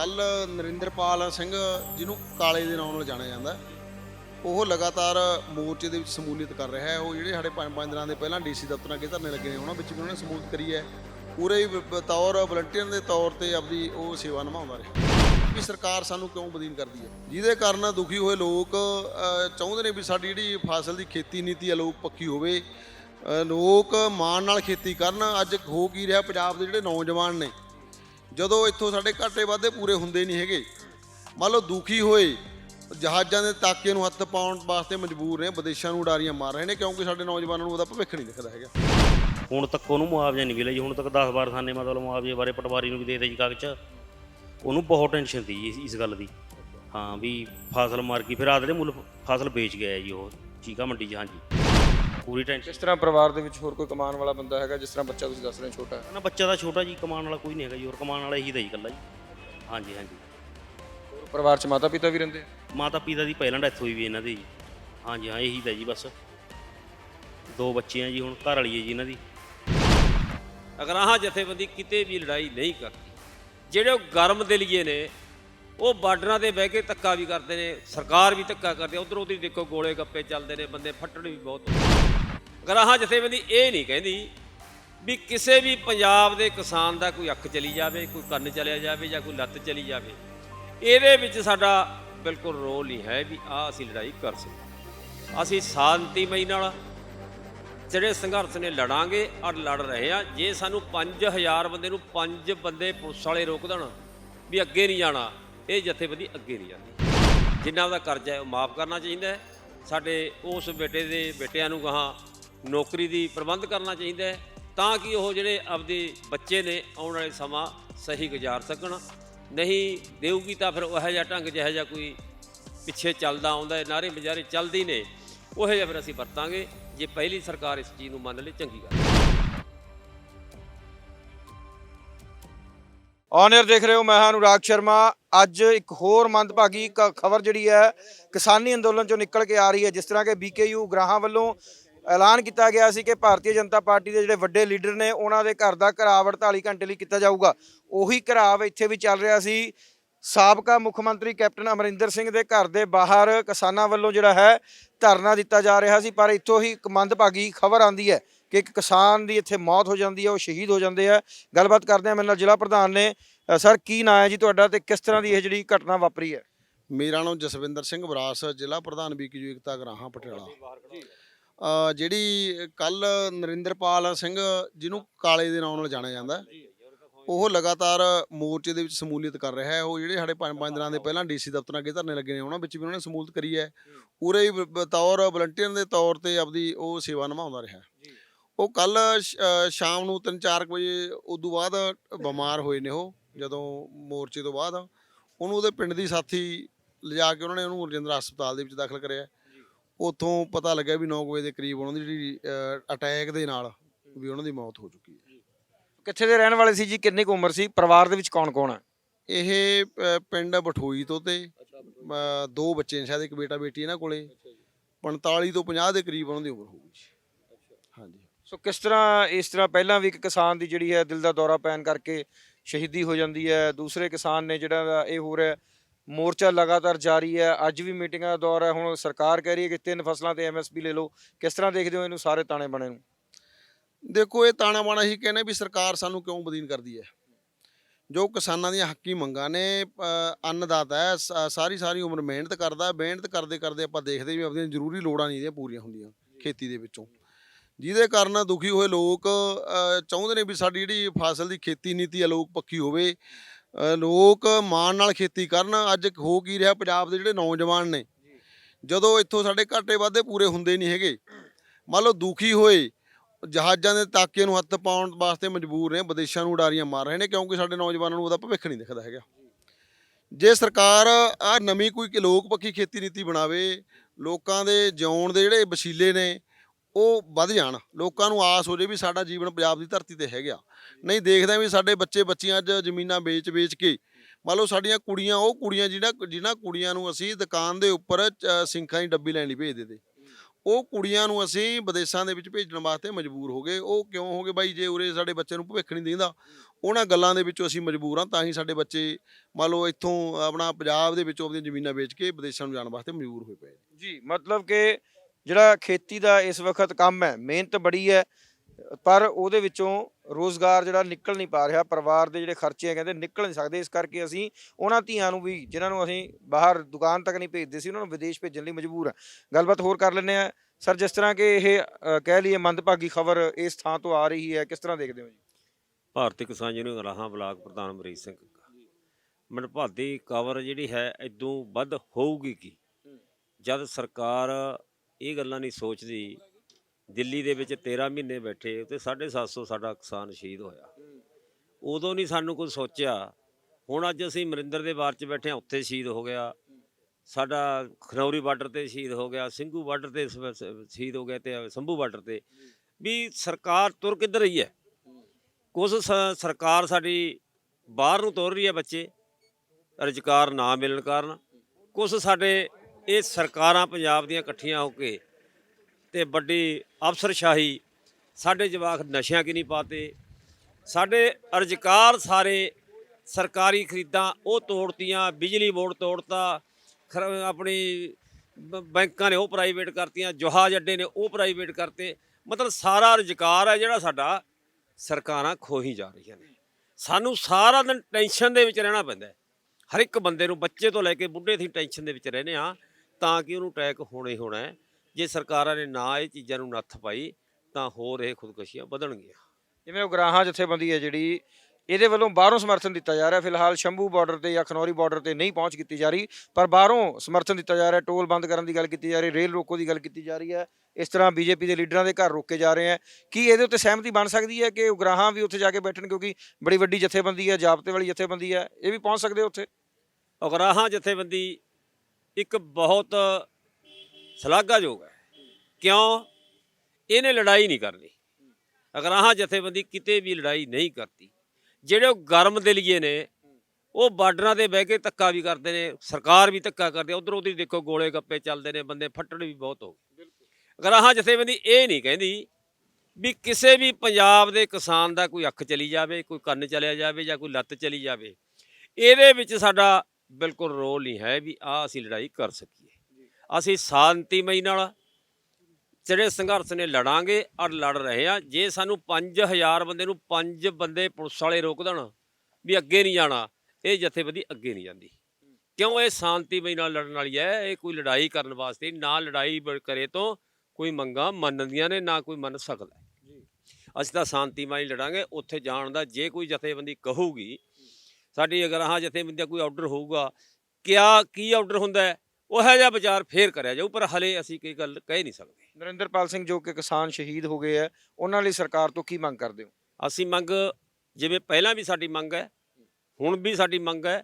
ਕੱਲ ਨਰਿੰਦਰਪਾਲ ਸਿੰਘ ਜਿਹਨੂੰ ਕਾਲੇ ਦੇ ਨਾਮ ਨਾਲ ਜਾਣਿਆ ਜਾਂਦਾ, ਉਹ ਲਗਾਤਾਰ ਮੋਰਚੇ ਦੇ ਵਿੱਚ ਸਮੂਲੀਅਤ ਕਰ ਰਿਹਾ ਹੈ। ਉਹ ਜਿਹੜੇ ਸਾਡੇ ਪੰਜ ਪੰਜ ਦਿਨਾਂ ਦੇ ਪਹਿਲਾਂ ਡੀਸੀ ਦਫ਼ਤਰਾਂ ਅੱਗੇ ਧਰਨੇ ਲੱਗੇ ਨੇ, ਉਹਨਾਂ ਵਿੱਚ ਵੀ ਉਹਨਾਂ ਨੇ ਸਮੂਲੀਅਤ ਕਰੀ ਹੈ। ਪੂਰੇ ਤੌਰ ਵਲੰਟੀਅਰ ਦੇ ਤੌਰ ਤੇ ਆਪਦੀ ਉਹ ਸੇਵਾ ਨਿਭਾਉਂਦਾ ਰਿਹਾ। ਵੀ ਸਰਕਾਰ ਸਾਨੂੰ ਕਿਉਂ ਬਦੀਨ ਕਰਦੀ ਹੈ? ਜਿਹਦੇ ਕਾਰਨ ਦੁਖੀ ਹੋਏ ਲੋਕ ਚਾਹੁੰਦੇ ਨੇ ਵੀ ਸਾਡੀ ਜਿਹੜੀ ਫਸਲ ਦੀ ਖੇਤੀ ਨੀਤੀ ਹੈ ਲੋਕ ਪੱਕੀ ਹੋਵੇ। ਲੋਕ ਮਾਣ ਨਾਲ ਖੇਤੀ ਕਰਨ। ਅੱਜ ਹੋ ਕੀ ਰਿਹਾ, ਪੰਜਾਬ ਦੇ ਜਿਹੜੇ ਨੌਜਵਾਨ ਨੇ ਜਦੋਂ ਇੱਥੋਂ ਸਾਡੇ ਘਾਟੇ ਵਾਧੇ ਪੂਰੇ ਹੁੰਦੇ ਨਹੀਂ ਹੈਗੇ, ਮੰਨ ਲਓ ਦੁਖੀ ਹੋਏ, ਜਹਾਜ਼ਾਂ ਦੇ ਤਾਕੇ ਨੂੰ ਹੱਥ ਪਾਉਣ ਵਾਸਤੇ ਮਜਬੂਰ ਨੇ ਵਿਦੇਸ਼ਾਂ ਨੂੰ ਉਡਾਰੀਆਂ ਮਾਰ ਰਹੇ ਨੇ, ਕਿਉਂਕਿ ਸਾਡੇ ਨੌਜਵਾਨਾਂ ਨੂੰ ਉਹਦਾ ਭਵਿੱਖ ਨਹੀਂ ਦਿਖਦਾ ਹੈਗਾ। ਹੁਣ ਤੱਕ ਉਹਨੂੰ ਮੁਆਵਜ਼ਾ ਨਹੀਂ ਮਿਲਿਆ ਜੀ, ਹੁਣ ਤੱਕ 10 ਵਾਰ ਥਾਨੇ ਮਤਲਬ ਮੁਆਵਜ਼ੇ ਬਾਰੇ ਪਟਵਾਰੀ ਨੂੰ ਵੀ ਦੇ ਦੇ ਜੀ ਕਾਗਜ਼। ਉਹਨੂੰ ਬਹੁਤ ਟੈਨਸ਼ਨ ਸੀ ਜੀ ਇਸ- ਗੱਲ ਦੀ। ਹਾਂ ਵੀ ਫਸਲ ਮਾਰ ਗਈ ਫਿਰ ਆਹ ਮੁੱਲ ਫਸਲ ਵੇਚ ਗਿਆ ਜੀ ਉਹ, ਚੀਕਾ ਮੰਡੀ 'ਚ, ਹਾਂਜੀ। ਪੂਰੀ ਟੈਨਸ਼ਨ ਕਿਸ ਤਰ੍ਹਾਂ ਪਰਿਵਾਰ ਦੇ ਵਿੱਚ ਹੋਰ ਕੋਈ ਕਮਾਉਣ ਵਾਲਾ ਬੰਦਾ ਹੈਗਾ ਜਿਸ ਤਰ੍ਹਾਂ ਬੱਚਾ ਤੁਸੀਂ ਦੱਸ ਰਹੇ ਹੋ ਛੋਟਾ? ਹੈ ਨਾ ਬੱਚਾ ਦਾ ਛੋਟਾ ਜੀ ਕਮਾਉਣ ਵਾਲਾ ਕੋਈ ਨਹੀਂ ਹੈਗਾ ਜੀ ਹੋਰ ਕਮਾਉਣ ਵਾਲਾ ਇਹੀ ਦਾ ਜੀ ਇਕੱਲਾ ਜੀ। ਹਾਂਜੀ ਹਾਂਜੀ। ਹੋਰ ਪਰਿਵਾਰ 'ਚ ਮਾਤਾ ਪਿਤਾ ਵੀ ਰਹਿੰਦੇ ਆ? ਮਾਤਾ ਪਿਤਾ ਦੀ ਪਹਿਲਾਂ ਡੈਥ ਹੋਈ ਵੀ ਇਹਨਾਂ ਦੀ ਜੀ। ਹਾਂਜੀ ਹਾਂ ਇਹੀ ਦਾ ਜੀ ਬਸ। ਦੋ ਬੱਚੇ ਆ ਜੀ ਹੁਣ ਘਰ ਵਾਲੀ ਹੈ ਜੀ ਇਹਨਾਂ ਦੀ। ਅਗਰ ਆਹ ਜਥੇਬੰਦੀ ਕਿਤੇ ਵੀ ਲੜਾਈ ਨਹੀਂ ਕਰਦੀ ਜਿਹੜੇ ਉਹ ਗਰਮ ਦਿਲੀਏ ਨੇ ਉਹ ਬਾਰਡਰਾਂ ਤੇ ਬਹਿ ਕੇ ਧੱਕਾ ਵੀ ਕਰਦੇ ਨੇ ਸਰਕਾਰ ਵੀ ਧੱਕਾ ਕਰਦੀ ਉਧਰ ਉਧਰ ਦੇਖੋ ਗੋਲੇ ਗੱਪੇ ਚੱਲਦੇ ਨੇ ਬੰਦੇ ਫੱਟੜ ਵੀ ਬਹੁਤ ਅਗਰ ਆਹ ਜਥੇਬੰਦੀ ਇਹ ਨਹੀਂ ਕਹਿੰਦੀ ਵੀ ਕਿਸੇ ਵੀ ਪੰਜਾਬ ਦੇ ਕਿਸਾਨ ਦਾ ਕੋਈ ਅੱਖ ਚਲੀ ਜਾਵੇ, ਕੋਈ ਕੰਨ ਚਲਿਆ ਜਾਵੇ ਜਾਂ ਕੋਈ ਲੱਤ ਚਲੀ ਜਾਵੇ, ਇਹਦੇ ਵਿੱਚ ਸਾਡਾ ਬਿਲਕੁਲ ਰੋਲ ਨਹੀਂ ਹੈ ਵੀ ਆਹ ਅਸੀਂ ਲੜਾਈ ਕਰ ਸਕਦੇ ਅਸੀਂ ਸ਼ਾਂਤੀਮਈ ਨਾਲ ਜਿਹੜੇ ਸੰਘਰਸ਼ ਨੇ ਲੜਾਂਗੇ ਔਰ ਲੜ ਰਹੇ ਆ ਜੇ ਸਾਨੂੰ 5000 ਬੰਦੇ ਨੂੰ ਪੰਜ ਬੰਦੇ ਪੁਲਿਸ ਵਾਲੇ ਰੋਕ ਦੇਣ ਵੀ ਅੱਗੇ ਨਹੀਂ ਜਾਣਾ, ਇਹ ਜਥੇਬੰਦੀ ਅੱਗੇ ਨਹੀਂ ਜਾਂਦੀ। ਜਿੰਨਾ ਉਹਦਾ ਕਰਜ਼ਾ ਹੈ, ਉਹ ਮਾਫ ਕਰਨਾ ਚਾਹੀਦਾ ਹੈ। ਸਾਡੇ ਉਸ ਬੇਟੇ ਦੇ ਬੇਟਿਆਂ ਨੂੰ ਗਾਹਾਂ ਨੌਕਰੀ ਦੀ ਪ੍ਰਬੰਧ ਕਰਨਾ ਚਾਹੀਦਾ ਹੈ ਤਾਂ ਕਿ ਉਹ ਜਿਹੜੇ ਆਪਦੇ ਬੱਚੇ ਨੇ ਆਉਣ ਵਾਲੇ ਸਮਾਂ ਸਹੀ ਗੁਜ਼ਾਰ ਸਕਣ। ਨਹੀਂ ਦੇਊਗੀ ਤਾਂ ਫਿਰ ਉਹ ਜਿਹਾ ਢੰਗ ਜਿਹਾ ਜਿਹਾ ਕੋਈ ਪਿੱਛੇ ਚੱਲਦਾ ਆਉਂਦਾ ਹੈ ਨਾਰੇ ਬਜ਼ਾਰੇ ਚੱਲਦੀ ਨੇ। ਉਹ ਜਿਹਾ ਫਿਰ ਅਸੀਂ ਵਰਤਾਂਗੇ। ਜੇ ਪਹਿਲੀ ਸਰਕਾਰ ਇਸ ਚੀਜ਼ ਨੂੰ ਮੰਨ ਲਈ ਚੰਗੀ ਗੱਲ ਹੈ। ਦੇਖ ਰਹੇ ਹੋ ਮੈਂ ਹਾਂ ਅਨੁਰਾਗ ਸ਼ਰਮਾ। ਅੱਜ ਇੱਕ ਹੋਰ ਮੰਦਭਾਗੀ ਖਬਰ ਜਿਹੜੀ ਹੈ, ਕਿਸਾਨੀ ਅੰਦੋਲਨ ਚੋਂ ਨਿਕਲ ਕੇ ਆ ਰਹੀ ਹੈ, ਜਿਸ ਤਰ੍ਹਾਂ ਕਿ ਬੀਕੇਯੂ ਗ੍ਰਾਹਾਂ ਵੱਲੋਂ ਐਲਾਨ ਕੀਤਾ ਗਿਆ ਸੀ ਕਿ ਭਾਰਤੀ ਜਨਤਾ ਪਾਰਟੀ ਦੇ ਜਿਹੜੇ ਵੱਡੇ ਲੀਡਰ ਨੇ, ਉਹਨਾਂ ਦੇ ਘਰ ਦਾ ਘਰਾਵ 48 ਘੰਟੇ ਲਈ ਕੀਤਾ ਜਾਊਗਾ। ਉਹੀ ਘਰਾਵ ਇੱਥੇ ਵੀ ਚੱਲ ਰਿਹਾ ਸੀ। ਸਾਬਕਾ ਮੁੱਖ ਮੰਤਰੀ ਕੈਪਟਨ ਅਮਰਿੰਦਰ ਸਿੰਘ ਦੇ ਘਰ ਦੇ ਬਾਹਰ ਕਿਸਾਨਾਂ ਵੱਲੋਂ ਜਿਹੜਾ ਹੈ ਧਰਨਾ ਦਿੱਤਾ ਜਾ ਰਿਹਾ ਸੀ, ਪਰ ਇੱਥੋਂ ਹੀ ਇੱਕ ਮੰਦਭਾਗੀ ਖਬਰ ਆਂਦੀ ਹੈ ਕਿ ਇੱਕ ਕਿਸਾਨ ਦੀ ਇੱਥੇ ਮੌਤ ਹੋ ਜਾਂਦੀ ਹੈ, ਉਹ ਸ਼ਹੀਦ ਹੋ ਜਾਂਦੇ ਆ। ਗੱਲਬਾਤ ਕਰਦੇ ਹਾਂ, ਮੇਰੇ ਨਾਲ ਜ਼ਿਲ੍ਹਾ ਪ੍ਰਧਾਨ ਨੇ। ਸਰ, ਕੀ ਨਾਂ ਹੈ ਜੀ ਤੁਹਾਡਾ ਤੇ ਕਿਸ ਤਰ੍ਹਾਂ ਦੀ ਇਹ ਜਿਹੜੀ ਘਟਨਾ ਵਾਪਰੀ ਹੈ? ਮੇਰਾ ਨਾਮ ਜਸਵਿੰਦਰ ਸਿੰਘ ਬਰਾਸ ਜ਼ਿਲ੍ਹਾ ਪ੍ਰਧਾਨ ਬੀਕਯੂ ਏਕਤਾ ਗਰਾਹਾਂ, ਪਟਿਆਲਾ। ਜਿਹੜੀ ਕੱਲ ਨਰਿੰਦਰਪਾਲ ਸਿੰਘ ਜਿਹਨੂੰ ਕਾਲੇ ਦੇ ਨਾਮ ਨਾਲ ਜਾਣਿਆ ਜਾਂਦਾ ਉਹ ਲਗਾਤਾਰ ਮੋਰਚੇ ਦੇ ਵਿੱਚ ਸਮੂਲੀਅਤ ਕਰ ਰਿਹਾ ਹੈ। ਉਹ ਜਿਹੜੇ ਸਾਡੇ ਪੰਜ ਪੰਜ ਦਿਨਾਂ ਦੇ ਪਹਿਲਾਂ ਡੀਸੀ ਦਫ਼ਤਰਾਂ ਅੱਗੇ ਧਰਨੇ ਲੱਗੇ ਨੇ ਉਹਨਾਂ ਵਿੱਚ ਵੀ ਉਹਨਾਂ ਨੇ ਸਮੂਲੀਅਤ ਕਰੀ ਹੈ। ਪੂਰੇ ਹੀ ਬਤੌਰ ਵਲੰਟੀਅਰ ਦੇ ਤੌਰ ਤੇ ਆਪਦੀ ਉਹ ਸੇਵਾ ਨਿਭਾਉਂਦਾ ਰਿਹਾ। ਉਹ ਕੱਲ ਸ਼ਾਮ ਨੂੰ 3-4 ਵਜੇ ਉਦੋਂ ਬਾਅਦ ਬਿਮਾਰ ਹੋਏ ਨੇ ਉਹ ਜਦੋਂ ਮੋਰਚੇ ਤੋਂ ਬਾਅਦ। ਉਹਨੂੰ ਉਹਦੇ ਪਿੰਡ ਦੀ ਸਾਥੀ ਲਿਜਾ ਕੇ ਉਹਨਾਂ ਨੇ ਉਹਨੂੰ ਰਜਿੰਦਰਾ ਹਸਪਤਾਲ ਦੇ ਵਿੱਚ ਦਾਖਲ ਕਰਿਆ। ਉੱਥੋਂ ਪਤਾ ਲੱਗਿਆ ਵੀ 9 ਵਜੇ ਦੇ ਕਰੀਬ ਉਹਨਾਂ ਦੀ ਜਿਹੜੀ ਅਟੈਕ ਦੇ ਨਾਲ ਵੀ ਉਹਨਾਂ ਦੀ ਮੌਤ ਹੋ ਚੁੱਕੀ ਹੈ। ਕਿੱਥੇ ਦੇ ਰਹਿਣ ਵਾਲੇ ਸੀ ਜੀ? ਕਿੰਨੀ ਕੁ ਉਮਰ ਸੀ? ਪਰਿਵਾਰ ਦੇ ਵਿੱਚ ਕੌਣ ਕੌਣ ਹੈ? ਇਹ ਪਿੰਡ ਬਠੋਈ ਤੋਂ ਤੇ ਦੋ ਬੱਚੇ ਨੇ ਸ਼ਾਇਦ ਇੱਕ ਬੇਟਾ ਬੇਟੀ ਇਹਨਾਂ ਕੋਲੇ। 45 ਤੋਂ 50 ਦੇ ਕਰੀਬ ਉਹਨਾਂ ਦੀ ਉਮਰ ਹੋਊਗੀ ਜੀ। ਹਾਂਜੀ। ਸੋ ਕਿਸ ਤਰ੍ਹਾਂ ਇਸ ਤਰ੍ਹਾਂ ਪਹਿਲਾਂ ਵੀ ਇੱਕ ਕਿਸਾਨ ਦੀ ਜਿਹੜੀ ਹੈ ਦਿਲ ਦਾ ਦੌਰਾ ਪੈਣ ਕਰਕੇ ਸ਼ਹੀਦੀ ਹੋ ਜਾਂਦੀ ਹੈ। ਦੂਸਰੇ ਕਿਸਾਨ ਨੇ ਜਿਹੜਾ ਇਹ ਹੋ ਰਿਹਾ ਮੋਰਚਾ ਲਗਾਤਾਰ ਜਾਰੀ ਹੈ। ਅੱਜ ਵੀ ਮੀਟਿੰਗਾਂ ਦਾ ਦੌਰ ਹੈ। ਹੁਣ ਸਰਕਾਰ ਕਹਿ ਰਹੀ ਹੈ ਕਿ ਤਿੰਨ ਫਸਲਾਂ ਤੇ ਐਮਐਸਪੀ ਲੈ ਲਓ। ਕਿਸ ਤਰ੍ਹਾਂ ਦੇਖਦੇ ਹੋ ਇਹਨੂੰ ਸਾਰੇ ਤਾਣੇ ਬਣੇ ਨੂੰ? ਦੇਖੋ, ਇਹ ਤਾਣਾ ਬਾਣਾ ਹੀ ਕਹਿੰਦੇ ਵੀ ਸਰਕਾਰ ਸਾਨੂੰ ਕਿਉਂ ਬਦੀਨ ਕਰਦੀ ਹੈ? ਜੋ ਕਿਸਾਨਾਂ ਦੀਆਂ ਹੱਕੀ ਮੰਗਾਂ ਨੇ ਅੰਨਦਾਤਾ ਹੈ ਸਾਰੀ ਸਾਰੀ ਉਮਰ ਮਿਹਨਤ ਕਰਦਾ। ਮਿਹਨਤ ਕਰਦੇ ਕਰਦੇ ਆਪਾਂ ਦੇਖਦੇ ਵੀ ਆਪਣੀਆਂ ਜ਼ਰੂਰੀ ਲੋੜਾਂ ਨਹੀਂ ਇਹਦੀਆਂ ਪੂਰੀਆਂ ਹੁੰਦੀਆਂ ਖੇਤੀ ਦੇ ਵਿੱਚੋਂ। ਜਿਹਦੇ ਕਾਰਨ ਦੁਖੀ ਹੋਏ ਲੋਕ ਚਾਹੁੰਦੇ ਨੇ ਵੀ ਸਾਡੀ ਜਿਹੜੀ ਫਸਲ ਦੀ ਖੇਤੀ ਨੀਤੀ ਹੈ, ਲੋਕ ਪੱਕੀ ਹੋਵੇ। ਲੋਕ ਮਾਣ ਨਾਲ ਖੇਤੀ ਕਰਨ। ਅੱਜ ਹੋ ਕੀ ਰਿਹਾ ਪੰਜਾਬ ਦੇ ਜਿਹੜੇ ਨੌਜਵਾਨ ਨੇ। ਜਦੋਂ ਇੱਥੋਂ ਸਾਡੇ ਘਾਟੇ ਵਾਧੇ ਪੂਰੇ ਹੁੰਦੇ ਨਹੀਂ ਹੈਗੇ। ਮੰਨ ਲਓ ਦੁਖੀ ਹੋਏ, ਜਹਾਜ਼ਾਂ ਦੇ ਤਾਕੇ ਨੂੰ ਹੱਥ ਪਾਉਣ ਵਾਸਤੇ ਮਜਬੂਰ ਨੇ, ਵਿਦੇਸ਼ਾਂ ਨੂੰ ਉਡਾਰੀਆਂ ਮਾਰ ਰਹੇ ਨੇ, ਕਿਉਂਕਿ ਸਾਡੇ ਨੌਜਵਾਨਾਂ ਨੂੰ ਉਹਦਾ ਭਵਿੱਖ ਨਹੀਂ ਦਿਖਦਾ ਹੈਗਾ। ਜੇ ਸਰਕਾਰ ਆ ਨਵੀਂ ਕੋਈ ਲੋਕ ਪੱਖੀ ਖੇਤੀ ਨੀਤੀ ਬਣਾਵੇ, ਲੋਕਾਂ ਦੇ ਜਿਉਣ ਦੇ ਜਿਹੜੇ ਵਸੀਲੇ ਨੇ ਉਹ ਵੱਧ ਜਾਣ। ਲੋਕਾਂ ਨੂੰ ਆਸ ਹੋ ਜੇ ਵੀ ਸਾਡਾ ਜੀਵਨ ਪੰਜਾਬ ਦੀ ਧਰਤੀ ਤੇ ਹੈਗਾ। ਨਹੀਂ ਦੇਖਦੇ ਵੀ ਸਾਡੇ ਬੱਚੇ ਬੱਚੀਆਂ ਅੱਜ ਜ਼ਮੀਨਾਂ ਵੇਚ-ਵੇਚ ਕੇ ਮੰਨ ਲਓ ਸਾਡੀਆਂ ਕੁੜੀਆਂ ਉਹ ਕੁੜੀਆਂ ਜਿਹੜਾ ਜਿਨ੍ਹਾਂ ਕੁੜੀਆਂ ਨੂੰ ਅਸੀਂ ਦੁਕਾਨ ਦੇ ਉੱਪਰ ਅ, ਸਿੰਖਾਂ ਦੀ ਡੱਬੀ ਲੈਣ ਲਈ ਭੇਜਦੇ ਤੇ ਉਹ ਕੁੜੀਆਂ ਨੂੰ ਅਸੀਂ ਵਿਦੇਸ਼ਾਂ ਦੇ ਵਿੱਚ ਭੇਜਣ ਵਾਸਤੇ ਮਜਬੂਰ ਹੋ ਗਏ। ਉਹ ਕਿਉਂ ਹੋ ਗਏ ਬਾਈ? ਜੇ ਉਰੇ ਸਾਡੇ ਬੱਚੇ ਨੂੰ ਭਵਿੱਖ ਨਹੀਂ ਦਿੰਦਾ ਉਹਨਾਂ ਗੱਲਾਂ ਦੇ ਵਿੱਚੋਂ ਅਸੀਂ ਮਜਬੂਰ ਹਾਂ ਤਾਂ ਹੀ ਸਾਡੇ ਬੱਚੇ ਮੰਨ ਲਓ ਇੱਥੋਂ ਆਪਣਾ ਪੰਜਾਬ ਦੇ ਵਿੱਚੋਂ ਆਪਣੀਆਂ ਜ਼ਮੀਨਾਂ ਵੇਚ ਕੇ ਵਿਦੇਸ਼ਾਂ ਨੂੰ ਜਾਣ ਵਾਸਤੇ ਮਜਬੂਰ ਹੋਏ ਪਏ ਜੀ ਮਤਲਬ ਕਿ ਜਿਹੜਾ ਖੇਤੀ ਦਾ ਇਸ ਵਕਤ ਕੰਮ ਹੈ ਮਿਹਨਤ ਬੜੀ ਹੈ ਪਰ ਉਹਦੇ ਵਿੱਚੋਂ ਰੋਜ਼ਗਾਰ ਜਿਹੜਾ ਨਿਕਲ ਨਹੀਂ ਪਾ ਰਿਹਾ ਪਰਿਵਾਰ ਦੇ ਜਿਹੜੇ ਖਰਚੇ ਆ ਕਹਿੰਦੇ ਨਿਕਲ ਨਹੀਂ ਸਕਦੇ ਇਸ ਕਰਕੇ ਅਸੀਂ ਉਹਨਾਂ ਧੀਆਂ ਨੂੰ ਵੀ ਜਿਨ੍ਹਾਂ ਨੂੰ ਅਸੀਂ ਬਾਹਰ ਦੁਕਾਨ ਤੱਕ ਨਹੀਂ ਭੇਜਦੇ ਸੀ ਉਹਨਾਂ ਨੂੰ ਵਿਦੇਸ਼ ਭੇਜਣ ਲਈ ਮਜਬੂਰ ਆ ਗੱਲਬਾਤ ਹੋਰ ਕਰ ਲੈਂਦੇ ਆ ਸਰ ਜਿਸ ਤਰ੍ਹਾਂ ਕਿ ਇਹ ਅ, ਕਹਿ ਲਈਏ ਮੰਦਭਾਗੀ ਖਬਰ ਇਸ ਥਾਂ ਤੋਂ ਆ ਰਹੀ ਹੈ ਕਿਸ ਤਰ੍ਹਾਂ ਦੇਖਦੇ ਹੋ ਜੀ? ਭਾਰਤੀ ਕਿਸਾਨ ਯੂਨੀਅਨ ਰਾਹਾਂ ਬਲਾਕ ਪ੍ਰਧਾਨ ਅਮਰੀਕ ਸਿੰਘ ਮਨਭਾਦੀ ਕਵਰ ਜਿਹੜੀ ਹੈ ਇਦੋਂ ਵੱਧ ਹੋਊਗੀ ਕੀ? ਜਦ ਸਰਕਾਰ ਇਹ ਗੱਲਾਂ ਨਹੀਂ ਸੋਚਦੀ। ਦਿੱਲੀ ਦੇ ਵਿੱਚ 13 ਮਹੀਨੇ ਬੈਠੇ ਤੇ 750 ਸਾਡਾ ਕਿਸਾਨ ਸ਼ਹੀਦ ਹੋਇਆ। ਉਦੋਂ ਨਹੀਂ ਸਾਨੂੰ ਕੁਝ ਸੋਚਿਆ। ਹੁਣ ਅੱਜ ਅਸੀਂ ਮਰਿੰਦਰ ਦੇ ਬਾਰ 'ਚ ਬੈਠੇ ਹਾਂ, ਉੱਥੇ ਸ਼ਹੀਦ ਹੋ ਗਿਆ। ਸਾਡਾ ਖਨੌਰੀ ਬਾਰਡਰ ਤੇ ਸ਼ਹੀਦ ਹੋ ਗਿਆ, ਸਿੰਘੂ ਬਾਰਡਰ ਤੇ ਸ਼ਹੀਦ ਹੋ ਗਿਆ ਤੇ ਸੰਭੂ ਬਾਰਡਰ ਤੇ। ਵੀ ਸਰਕਾਰ ਤੁਰ ਕਿੱਧਰ ਰਹੀ ਹੈ? ਕੁਝ ਸ- ਸਰਕਾਰ ਸਾਡੀ ਬਾਹਰ ਨੂੰ ਤੁਰ ਰਹੀ ਹੈ ਬੱਚੇ। ਰੁਜ਼ਗਾਰ ਨਾ ਮਿਲਣ ਕਾਰਨ। ਕੁਝ ਸਾਡੇ ਇਹ ਸਰਕਾਰਾਂ ਪੰਜਾਬ ਦੀਆਂ ਇਕੱਠੀਆਂ ਹੋ ਕੇ ਤੇ ਵੱਡੀ ਅਫਸਰਸ਼ਾਹੀ ਸਾਡੇ ਜਵਾਕ ਨਸ਼ਿਆਂ ਕਿ ਨਹੀਂ ਪਾਤੇ। ਸਾਡੇ ਰੁਜ਼ਗਾਰ ਸਾਰੇ ਸਰਕਾਰੀ ਖਰੀਦਾਂ ਉਹ ਤੋੜਤੀਆਂ, ਬਿਜਲੀ ਬੋਰਡ ਤੋੜਤਾ, ਖਰ- ਆਪਣੀ ਬ- ਬੈਂਕਾਂ ਨੇ ਉਹ ਪ੍ਰਾਈਵੇਟ ਕਰਤੀਆਂ, ਜਹਾਜ਼ ਅੱਡੇ ਨੇ ਉਹ ਪ੍ਰਾਈਵੇਟ ਕਰਤੇ। ਮਤਲਬ ਸਾਰਾ ਰੁਜ਼ਗਾਰ ਹੈ ਜਿਹੜਾ ਸਾਡਾ ਸਰਕਾਰਾਂ ਖੋਹੀ ਜਾ ਰਹੀਆਂ ਨੇ। ਸਾਨੂੰ ਸਾਰਾ ਦਿਨ ਟੈਨਸ਼ਨ ਦੇ ਵਿੱਚ ਰਹਿਣਾ ਪੈਂਦਾ ਹਰ ਇੱਕ ਬੰਦੇ ਨੂੰ ਬੱਚੇ ਤੋਂ ਲੈ ਕੇ ਬੁੱਢੇ ਦੀ ਟੈਨਸ਼ਨ ਦੇ ਵਿੱਚ ਰਹਿੰਦੇ ਆ ਤਾਂ ਕਿ ਉਹਨੂੰ ਅਟੈਕ ਹੋਣਾ ਹੋਣਾ ਹੈ। ਜੇ ਸਰਕਾਰਾਂ ਨੇ ਨਾ ਇਹ ਚੀਜ਼ਾਂ ਨੂੰ ਨੱਥ ਪਾਈ ਤਾਂ ਹੋਰ ਇਹ ਖੁਦਕੁਸ਼ੀਆਂ ਵਧਣਗੀਆਂ। ਜਿਵੇਂ ਉਗਰਾਹਾਂ ਜਥੇਬੰਦੀ ਹੈ ਜਿਹੜੀ ਇਹਦੇ ਵੱਲੋਂ ਬਾਹਰੋਂ ਸਮਰਥਨ ਦਿੱਤਾ ਜਾ ਰਿਹਾ। ਫਿਲਹਾਲ ਸ਼ੰਭੂ ਬਾਰਡਰ ਤੇ ਜਾਂ ਖਨੌਰੀ ਬਾਰਡਰ ਤੇ ਨਹੀਂ ਪਹੁੰਚ ਕੀਤੀ ਜਾ ਰਹੀ ਪਰ ਬਾਹਰੋਂ ਸਮਰਥਨ ਦਿੱਤਾ ਜਾ ਰਿਹਾ। ਟੋਲ ਬੰਦ ਕਰਨ ਦੀ ਗੱਲ ਕੀਤੀ ਜਾ ਰਹੀ ਰੇਲ ਰੋਕੋ ਦੀ ਗੱਲ ਕੀਤੀ ਜਾ ਰਹੀ ਹੈ। ਇਸ ਤਰ੍ਹਾਂ ਬੀਜੇਪੀ ਦੇ ਲੀਡਰਾਂ ਦੇ ਘਰ ਰੋਕੇ ਜਾ ਰਹੇ ਹੈ। ਕੀ ਇਹਦੇ ਉੱਤੇ ਸਹਿਮਤੀ ਬਣ ਸਕਦੀ ਹੈ ਕਿ ਉਗਰਾਹਾਂ ਵੀ ਉੱਥੇ ਜਾ ਕੇ ਬੈਠਣ ਕਿਉਂਕਿ ਬੜੀ ਵੱਡੀ ਜਥੇਬੰਦੀ ਹੈ ਜਾਬਤੇ ਵਾਲੀ ਜਥੇਬੰਦੀ ਹੈ। ਇਹ ਵੀ ਪਹੁੰਚ ਸਕਦੇ ਉੱਥੇ? ਉਗਰਾਹਾਂ ਜਥੇਬੰਦੀ ਇੱਕ ਬਹੁਤ ਸ਼ਲਾਘਾਯੋਗ ਹੈ। ਕਿਉਂ? ਇਹਨੇ ਲੜਾਈ ਨਹੀਂ ਕਰਨੀ। ਅਗਰਾਹਾਂ ਜਥੇਬੰਦੀ ਕਿਤੇ ਵੀ ਲੜਾਈ ਨਹੀਂ ਕਰਦੀ ਜਿਹੜੇ ਉਹ ਗਰਮ ਦਿਲੀਏ ਨੇ, ਉਹ ਬਾਰਡਰਾਂ ਤੇ ਬਹਿ ਕੇ ਧੱਕਾ ਵੀ ਕਰਦੇ ਨੇ, ਸਰਕਾਰ ਵੀ ਧੱਕਾ ਕਰਦੇ, ਉਧਰ ਉਧਰ ਦੇਖੋ ਗੋਲੇ ਗੱਪੇ ਚੱਲਦੇ ਨੇ, ਬੰਦੇ ਫੱਟੜ ਵੀ ਬਹੁਤ ਹੋ ਗਏ। ਉਗਰਾਹਾਂ ਜਥੇਬੰਦੀ ਇਹ ਨਹੀਂ ਕਹਿੰਦੀ ਵੀ ਕਿਸੇ ਵੀ ਪੰਜਾਬ ਦੇ ਕਿਸਾਨ ਦਾ ਕੋਈ ਅੱਖ ਚਲੀ ਜਾਵੇ, ਕੋਈ ਕੰਨ ਚਲਿਆ ਜਾਵੇ ਜਾਂ ਕੋਈ ਲੱਤ ਚਲੀ ਜਾਵੇ, ਇਹਦੇ ਵਿੱਚ ਸਾਡਾ ਬਿਲਕੁਲ ਰੋਲ ਨਹੀਂ ਹੈ ਵੀ ਆ ਅਸੀਂ ਲੜਾਈ ਕਰ ਸਕੀਏ। ਅਸੀਂ ਸ਼ਾਂਤੀਮਈ ਨਾਲ ਜਿਹੜੇ ਸੰਘਰਸ਼ ਨੇ ਲੜਾਂਗੇ ਔਰ ਲੜ ਰਹੇ ਆ ਜੇ ਸਾਨੂੰ 5000 ਬੰਦੇ ਨੂੰ ਪੰਜ ਬੰਦੇ ਪੁਲਿਸ ਵਾਲੇ ਰੋਕ ਦੇਣ ਵੀ ਅੱਗੇ ਨਹੀਂ ਜਾਣਾ ਇਹ ਜਥੇਬੰਦੀ ਅੱਗੇ ਨਹੀਂ ਜਾਂਦੀ। ਕਿਉਂ ਇਹ ਸ਼ਾਂਤੀਮਈ ਨਾਲ ਲੜਨ ਵਾਲੀ ਹੈ? ਇਹ ਕੋਈ ਲੜਾਈ ਕਰਨ ਵਾਸਤੇ ਨਾ ਲੜਾਈ ਕਰੇ ਤੋਂ ਕੋਈ ਮੰਗਾਂ ਮੰਨਦੀਆਂ ਨੇ ਨਾ ਕੋਈ ਮੰਨ ਸਕਦਾ। ਅਸੀਂ ਤਾਂ ਸ਼ਾਂਤੀਮਈ ਲੜਾਂਗੇ ਉੱਥੇ ਜਾਣ ਦਾ ਜੇ ਕੋਈ ਜਥੇਬੰਦੀ ਕਹੂਗੀ ਸਾਡੀ ਅਗਰ ਆਹ ਜਥੇਬੰਦੀ ਦਾ ਕੋਈ ਆਰਡਰ ਹੋਊਗਾ ਕਿਆ ਕੀ ਆਰਡਰ ਹੁੰਦਾ ਹੈ ਉਹ ਜਿਹਾ ਵਿਚਾਰ ਫੇਰ ਕਰਿਆ ਜਾਊ ਪਰ ਹਲੇ ਅਸੀਂ ਕੋਈ ਗੱਲ ਕਹਿ ਨਹੀਂ ਸਕਦੇ। ਨਰਿੰਦਰਪਾਲ ਸਿੰਘ ਜੋ ਕਿ ਕਿਸਾਨ ਸ਼ਹੀਦ ਹੋ ਗਏ ਹੈ ਉਹਨਾਂ ਲਈ ਸਰਕਾਰ ਤੋਂ ਕੀ ਮੰਗ ਕਰਦੇ ਹੋ? ਅਸੀਂ ਮੰਗ ਜਿਵੇਂ ਪਹਿਲਾਂ ਵੀ ਸਾਡੀ ਮੰਗ ਹੈ ਹੁਣ ਵੀ ਸਾਡੀ ਮੰਗ ਹੈ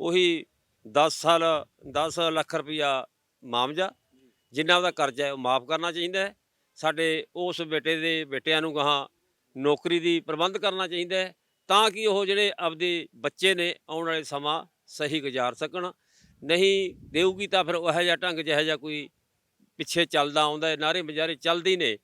ਉਹੀ 10 ਸਾਲ 10 ਲੱਖ ਰੁਪਇਆ ਮਾਮਜਾ ਜਿੰਨਾ ਉਹਦਾ ਕਰਜ਼ਾ ਹੈ ਉਹ ਮਾਫ ਕਰਨਾ ਚਾਹੀਦਾ ਹੈ। ਸਾਡੇ ਉਸ ਬੇਟੇ ਦੇ ਬੇਟਿਆਂ ਨੂੰ ਗਾਹਾਂ ਨੌਕਰੀ ਦੀ ਪ੍ਰਬੰਧ ਕਰਨਾ ਚਾਹੀਦਾ ਹੈ। ਤਾਂ ਕਿ ਉਹ ਜਿਹੜੇ ਆਪਦੇ ਬੱਚੇ ਨੇ ਆਉਣ ਵਾਲੇ ਸਮਾਂ ਸਹੀ ਗੁਜ਼ਾਰ ਸਕਣ। ਨਹੀਂ ਦੇਊਗੀ ਤਾਂ ਫਿਰ ਉਹ ਜਿਹਾ ਢੰਗ ਜਿਹੋ ਜਿਹਾ ਕੋਈ ਪਿੱਛੇ ਚੱਲਦਾ ਆਉਂਦਾ ਹੈ ਨਾਰੇ ਮਜਾਰੇ ਚੱਲਦੇ ਨੇ।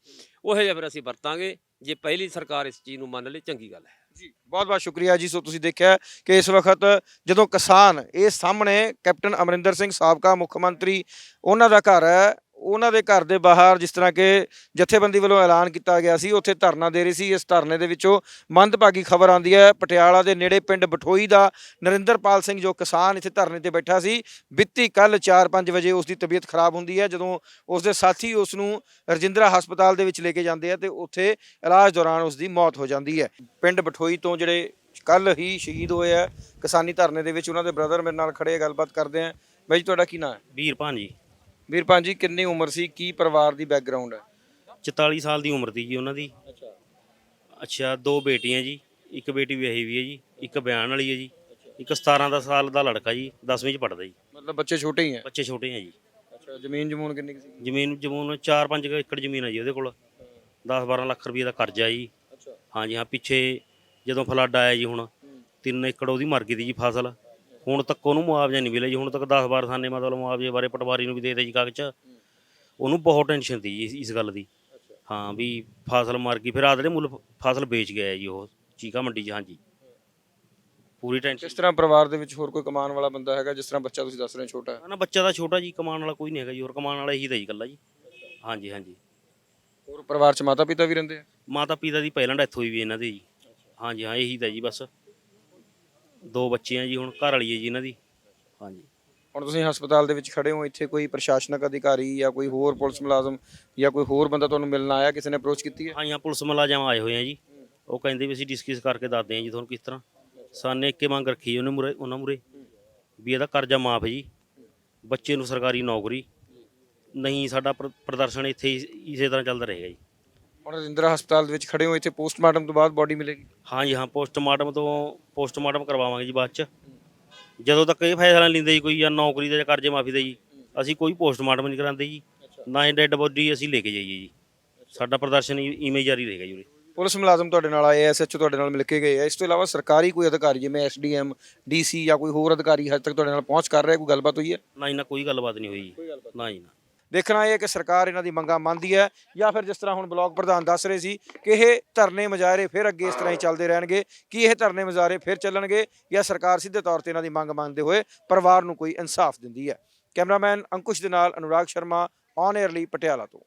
ਉਹ ਜਿਹਾ ਫਿਰ ਅਸੀਂ ਵਰਤਾਂਗੇ। ਜੇ ਪਹਿਲੀ ਸਰਕਾਰ ਇਸ ਚੀਜ਼ ਨੂੰ ਮੰਨ ਲੇ ਚੰਗੀ ਗੱਲ ਹੈ। ਜੀ ਬਹੁਤ ਬਹੁਤ ਸ਼ੁਕਰੀਆ ਜੀ। ਸੋ ਤੁਸੀਂ ਦੇਖਿਆ ਕਿ ਇਸ ਵਕਤ ਜਦੋਂ ਕਿਸਾਨ, ਇਹ ਸਾਹਮਣੇ ਕੈਪਟਨ ਅਮਰਿੰਦਰ ਸਿੰਘ ਸਾਬਕਾ ਮੁੱਖ ਮੰਤਰੀ, ਉਹਨਾਂ ਦਾ ਘਰ ਹੈ ਉਹਨਾਂ ਦੇ ਘਰ ਦੇ ਬਾਹਰ ਜਿਸ ਤਰ੍ਹਾਂ ਕਿ ਜਥੇਬੰਦੀ ਵੱਲੋਂ ਐਲਾਨ ਕੀਤਾ ਗਿਆ ਸੀ, ਉੱਥੇ ਧਰਨਾ ਦੇ ਰਹੀ ਸੀ। ਇਸ ਧਰਨੇ ਦੇ ਵਿੱਚੋਂ ਮੰਦਭਾਗੀ ਖਬਰ ਆਉਂਦੀ ਹੈ। ਪਟਿਆਲਾ ਦੇ ਨੇੜੇ ਪਿੰਡ ਬਠੋਈ ਦਾ ਨਰਿੰਦਰਪਾਲ ਸਿੰਘ ਜੋ ਕਿਸਾਨ ਇੱਥੇ ਧਰਨੇ ਤੇ ਬੈਠਾ ਸੀ ਬਿੱਤੀ ਕੱਲ 4-5 ਵਜੇ ਉਸ ਦੀ ਤਬੀਅਤ ਖਰਾਬ ਹੁੰਦੀ ਹੈ। ਜਦੋਂ ਉਸ ਦੇ ਸਾਥੀ ਉਸ ਨੂੰ ਰਜਿੰਦਰਾ ਹਸਪਤਾਲ ਦੇ ਵਿੱਚ ਲੈ ਕੇ ਜਾਂਦੇ ਆ ਤੇ ਉੱਥੇ ਇਲਾਜ ਦੌਰਾਨ ਉਸ ਦੀ ਮੌਤ ਹੋ ਜਾਂਦੀ ਹੈ। ਪਿੰਡ ਬਠੋਈ ਤੋਂ ਜਿਹੜੇ ਕੱਲ ਹੀ ਸ਼ਹੀਦ ਹੋਏ ਆ ਕਿਸਾਨੀ ਧਰਨੇ ਦੇ ਵਿੱਚ, ਉਹਨਾਂ ਦੇ ਬ੍ਰਦਰ ਮੇਰੇ ਨਾਲ ਖੜੇ ਗੱਲਬਾਤ ਕਰਦੇ ਆ। ਬਾਈ ਜੀ, ਤੁਹਾਡਾ ਕੀ ਨਾਮ ਹੈ? ਵੀਰਪਾਨ ਜੀ। ਵੀਰਪਾਨ ਜੀ ਕਿੰਨੀ ਉਮਰ ਸੀ? ਕੀ ਪਰਿਵਾਰ ਦੀ ਬੈਕਗ੍ਰਾਉਂਡ ਹੈ? 44 ਸਾਲ ਦੀ ਉਮਰ ਦੀ ਜੀ ਉਹਨਾਂ ਦੀ। ਅੱਛਾ। ਅੱਛਾ ਦੋ ਬੇਟੀਆਂ ਜੀ। ਇੱਕ ਬੇਟੀ ਵਿਆਹੀ ਵੀ ਹੈ ਜੀ ਇੱਕ ਬਿਆਨ ਵਾਲੀ ਹੈ ਜੀ। ਇੱਕ 17 ਦਾ ਸਾਲ ਦਾ ਲੜਕਾ ਜੀ 10ਵੀਂ ਚ ਪੜਦਾ ਜੀ। ਮਤਲਬ ਬੱਚੇ ਛੋਟੇ ਹੀ ਹੈ? ਬੱਚੇ ਛੋਟੇ ਆ ਜੀ। ਅੱਛਾ ਜ਼ਮੀਨ ਜਮੂਨ ਕਿੰਨੀ ਕੁ ਸੀ? ਜ਼ਮੀਨ ਜਮੂਨ 4-5 ਏਕੜ ਜ਼ਮੀਨ ਹੈ ਜੀ ਉਹਦੇ ਕੋਲ। 10-12 ਲੱਖ ਰੁਪਏ ਦਾ ਕਰਜ਼ਾ ਜੀ। ਅੱਛਾ। ਹਾਂਜੀ ਹਾਂ ਪਿੱਛੇ ਜਦੋਂ ਫਲੱਡ ਆਇਆ ਜੀ ਹੁਣ 3 ਏਕੜ ਉਹਦੀ ਮਰ ਗਈ ਤੀ ਜੀ ਫਸਲ। ਹੁਣ ਤੱਕ ਉਹਨੂੰ ਮੁਆਵਜ਼ਾ ਨਹੀਂ ਮਿਲਿਆ ਜੀ। ਹੁਣ ਤੱਕ 10 ਵਾਰ ਸਾਨੇ ਮਤਲਬ ਮੁਆਵਜ਼ੇ ਬਾਰੇ ਪਟਵਾਰੀ ਨੂੰ ਵੀ ਦੇ ਦੇ ਜੀ ਕਾਗਜ਼। ਉਹਨੂੰ ਬਹੁਤ ਟੈਨਸ਼ਨ ਸੀ ਜੀ ਇਸ- ਇਸ ਗੱਲ ਦੀ। ਹਾਂ ਵੀ ਫਸਲ ਮਰ ਗਈ ਫਿਰ ਆਦਰੇ ਮੁੱਲ ਫਸਲ ਵੇਚ ਗਿਆ ਜੀ ਉਹ ਚੀਕਾ ਮੰਡੀ 'ਚ ਹਾਂਜੀ। ਪੂਰੀ ਟੈਨਸ਼ਨ ਕਿਸ ਤਰ੍ਹਾਂ ਪਰਿਵਾਰ ਦੇ ਵਿੱਚ ਹੋਰ ਕੋਈ ਕਮਾਉਣ ਵਾਲਾ ਬੰਦਾ ਹੈਗਾ ਜਿਸ ਤਰ੍ਹਾਂ ਬੱਚਾ ਤੁਸੀਂ ਦੱਸ ਰਹੇ ਹੋ ਛੋਟਾ? ਹੈ ਨਾ ਬੱਚਾ ਤਾਂ ਛੋਟਾ ਜੀ ਕਮਾਉਣ ਵਾਲਾ ਕੋਈ ਨਹੀਂ ਹੈਗਾ ਜੀ ਹੋਰ ਕਮਾਉਣ ਵਾਲਾ ਇਹੀ ਤਾਂ ਜੀ ਇਕੱਲਾ ਜੀ। ਹਾਂਜੀ ਹਾਂਜੀ। ਹੋਰ ਪਰਿਵਾਰ 'ਚ ਮਾਤਾ ਪਿਤਾ ਵੀ ਰਹਿੰਦੇ ਆ? ਮਾਤਾ ਪਿਤਾ ਦੀ ਪਹਿਲਾਂ ਡੈਥ ਹੋਈ ਵੀ ਇਹਨਾਂ ਦੀ ਜੀ। ਹਾਂਜੀ ਹਾਂ ਇਹੀ ਤਾਂ ਜੀ ਬਸ। ਦੋ ਬੱਚੇ ਆ ਜੀ ਹੁਣ ਘਰ ਵਾਲੀ ਹੈ ਜੀ ਇਹਨਾਂ ਦੀ। ਹਾਂਜੀ। ਹੁਣ ਤੁਸੀਂ ਹਸਪਤਾਲ ਦੇ ਵਿੱਚ ਖੜੇ ਹੋ ਇੱਥੇ ਕੋਈ ਪ੍ਰਸ਼ਾਸਨਿਕ ਅਧਿਕਾਰੀ ਜਾਂ ਕੋਈ ਹੋਰ ਪੁਲਿਸ ਮੁਲਾਜ਼ਮ ਜਾਂ ਕੋਈ ਹੋਰ ਬੰਦਾ ਤੁਹਾਨੂੰ ਮਿਲਣ ਆਇਆ ਕਿਸੇ ਨੇ ਅਪਰੋਚ ਕੀਤੀ ਹੈ? ਹਾਂ ਪੁਲਿਸ ਮੁਲਾਜ਼ਮ ਆਏ ਹੋਏ ਆ ਜੀ। ਉਹ ਕਹਿੰਦੇ ਵੀ ਅਸੀਂ ਡਿਸਕਸ ਕਰਕੇ ਦੱਸਦੇ ਹਾਂ ਜੀ ਤੁਹਾਨੂੰ ਕਿਸ ਤਰ੍ਹਾਂ। ਸਾਨੇ ਇੱਕੇ ਮੰਗ ਰੱਖੀ ਉਹਨੇ ਮੁਰੇ ਉਹਨਾਂ ਮੁਰੇ ਵੀ ਇਹਦਾ ਕਰਜ਼ਾ ਮਾਫ ਜੀ। ਬੱਚੇ ਨੂੰ ਸਰਕਾਰੀ ਨੌਕਰੀ। ਨਹੀਂ ਸਾਡਾ ਪ੍ਰ- ਪ੍ਰਦਰਸ਼ਨ ਇੱਥੇ ਹੀ ਇਸੇ ਤਰ੍ਹਾਂ ਚੱਲਦਾ ਰਹੇਗਾ ਜੀ। ਹੁਣ ਰਜਿੰਦਰਾ ਹਸਪਤਾਲ ਦੇ ਵਿੱਚ ਖੜੇ ਹੋ ਇੱਥੇ ਪੋਸਟਮਾਰਟਮ ਤੋਂ ਬਾਅਦ ਬਾਡੀ ਮਿਲੇਗੀ। ਹਾਂ ਜੀ ਹਾਂ ਪੋਸਟਮਾਰਟਮ ਤੋਂ ਪੋਸਟਮਾਰਟਮ ਕਰਵਾਵਾਂਗੇ ਜੀ ਬਾਅਦ ਚ। ਜਦੋਂ ਤੱਕ ਇਹ ਫੈਸਲਾ ਨਹੀਂ ਲੈਂਦੇ ਜੀ ਕੋਈ ਜਾਂ ਨੌਕਰੀ ਦਾ ਜਾਂ ਕਰਜ਼ੇ ਮਾਫੀ ਦਾ ਜੀ ਅਸੀਂ ਕੋਈ ਪੋਸਟਮਾਰਟਮ ਨਹੀਂ ਕਰਾਉਂਦੇ ਜੀ। ਨਾ ਹੀ ਡੈੱਡ ਬੋਡੀ ਅਸੀਂ ਲੈ ਕੇ ਜਾਈਏ ਜੀ। ਸਾਡਾ ਪ੍ਰਦਰਸ਼ਨ ਇਵੇਂ ਜਾਰੀ ਰਹੇਗਾ ਜੀ ਉਰੇ। ਪੁਲਿਸ ਮੁਲਾਜ਼ਮ ਤੁਹਾਡੇ ਨਾਲ ਆਏ ਐਸਐਚਓ ਤੁਹਾਡੇ ਨਾਲ ਮਿਲ ਕੇ ਗਏ ਆ। ਇਸ ਤੋਂ ਇਲਾਵਾ ਸਰਕਾਰੀ ਕੋਈ ਅਧਿਕਾਰੀ ਜਿਵੇਂ ਐਸਡੀਐਮ ਡੀਸੀ ਜਾਂ ਕੋਈ ਹੋਰ ਅਧਿਕਾਰੀ ਹਜੇ ਤੱਕ ਤੁਹਾਡੇ ਨਾਲ ਪਹੁੰਚ ਕਰ ਰਿਹਾ ਕੋਈ ਗੱਲਬਾਤ ਹੋਈ ਹੈ? ਨਾ ਜੀ ਨਾ ਕੋਈ ਗੱਲਬਾਤ ਨਹੀਂ ਹੋਈ ਜੀ। ਨਾ ਜੀ ਨਾ। ਦੇਖਣਾ ਇਹ ਹੈ ਕਿ ਸਰਕਾਰ ਇਹਨਾਂ ਦੀ ਮੰਗਾਂ ਮੰਨਦੀ ਹੈ ਜਾਂ ਫਿਰ ਜਿਸ ਤਰ੍ਹਾਂ ਹੁਣ ਬਲਾਕ ਪ੍ਰਧਾਨ ਦੱਸ ਰਹੇ ਸੀ ਕਿ ਇਹ ਧਰਨੇ ਮੁਜ਼ਾਹਰੇ ਫਿਰ ਅੱਗੇ ਇਸ ਤਰ੍ਹਾਂ ਹੀ ਚੱਲਦੇ ਰਹਿਣਗੇ, ਕਿ ਇਹ ਧਰਨੇ ਮੁਜ਼ਾਹਰੇ ਫਿਰ ਚੱਲਣਗੇ ਜਾਂ ਸਰਕਾਰ ਸਿੱਧੇ ਤੌਰ ਤੇ ਇਹਨਾਂ ਦੀ ਮੰਗ ਮੰਨਦੇ ਹੋਏ ਪਰਿਵਾਰ ਨੂੰ ਕੋਈ ਇਨਸਾਫ ਦਿੰਦੀ ਹੈ। ਕੈਮਰਾਮੈਨ ਅੰਕੁਸ਼ ਦੇ ਨਾਲ ਅਨੁਰਾਗ ਸ਼ਰਮਾ ਔਨ 에ਅਰ ਲਈ ਪਟਿਆਲਾ ਤੋਂ।